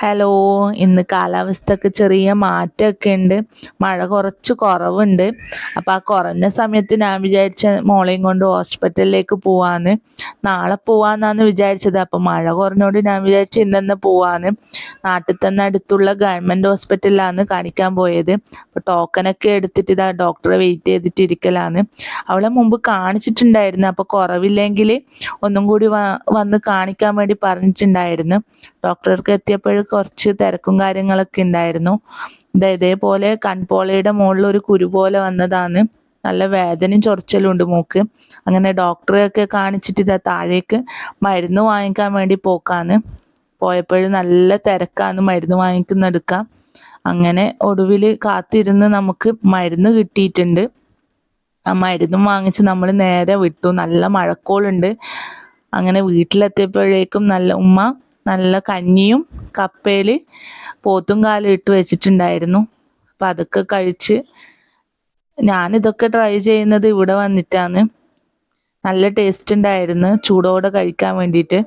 Hello ഇന്ന് കാലാവസ്ഥക്ക് ചെറിയ മാറ്റമൊക്കെ ഉണ്ട്. മഴ കുറച്ച് കുറവുണ്ട്. അപ്പോൾ ആ കുറഞ്ഞ സമയത്ത് ഞാൻ വിചാരിച്ച മോളെയും കൊണ്ട് ഹോസ്പിറ്റലിലേക്ക് പോവാന്ന്. നാളെ പോവാന്നാണ് വിചാരിച്ചത്. അപ്പോൾ മഴ കുറഞ്ഞോണ്ട് ഞാൻ വിചാരിച്ചു ഇന്ന് പോവാന്ന്. നാട്ടിൽ തന്നെ അടുത്തുള്ള ഗവൺമെന്റ് ഹോസ്പിറ്റലിലാണ് കാണിക്കാൻ പോയത്. അപ്പോൾ ടോക്കനൊക്കെ എടുത്തിട്ട് ഇതാ ഡോക്ടറെ വെയിറ്റ് ചെയ്തിട്ട് അവളെ മുമ്പ് കാണിച്ചിട്ടുണ്ടായിരുന്നു. അപ്പോൾ കുറവില്ലെങ്കിൽ ഒന്നും കൂടി വന്ന് കാണിക്കാൻ വേണ്ടി പറഞ്ഞിട്ടുണ്ടായിരുന്നു. ഡോക്ടർക്ക് എത്തിയപ്പോൾ കുറച്ച് തിരക്കും കാര്യങ്ങളൊക്കെ ഉണ്ടായിരുന്നു. ഇതാ ഇതേപോലെ കൺപോളയുടെ മുകളിൽ ഒരു കുരു പോലെ വന്നതാണ്. നല്ല വേദനയും ചൊറിച്ചലും ഉണ്ട് മൂക്ക്. അങ്ങനെ ഡോക്ടറെയൊക്കെ കാണിച്ചിട്ട് ഇതാ താഴേക്ക് മരുന്ന് വാങ്ങിക്കാൻ വേണ്ടി പോക്കാന്ന്. പോയപ്പോഴും നല്ല തിരക്കാന്ന് മരുന്ന് വാങ്ങിക്കുന്നെടുക്കാം അങ്ങനെ ഒടുവിൽ കാത്തിരുന്ന് നമുക്ക് മരുന്ന് കിട്ടിയിട്ടുണ്ട്. ആ മരുന്നും വാങ്ങിച്ച് നമ്മൾ നേരെ വിട്ടു. നല്ല മഴക്കോളുണ്ട്. അങ്ങനെ വീട്ടിലെത്തിയപ്പോഴേക്കും നല്ല ഉമ്മ നല്ല കഞ്ഞിയും കപ്പയിൽ പോത്തും കാലും ഇട്ട് വെച്ചിട്ടുണ്ടായിരുന്നു. അപ്പം അതൊക്കെ കഴിച്ച് ഞാനിതൊക്കെ ട്രൈ ചെയ്യുന്നത് ഇവിടെ വന്നിട്ടാണ്. നല്ല ടേസ്റ്റ് ഉണ്ടായിരുന്നു. ചൂടോടെ കഴിക്കാൻ വേണ്ടിയിട്ട്.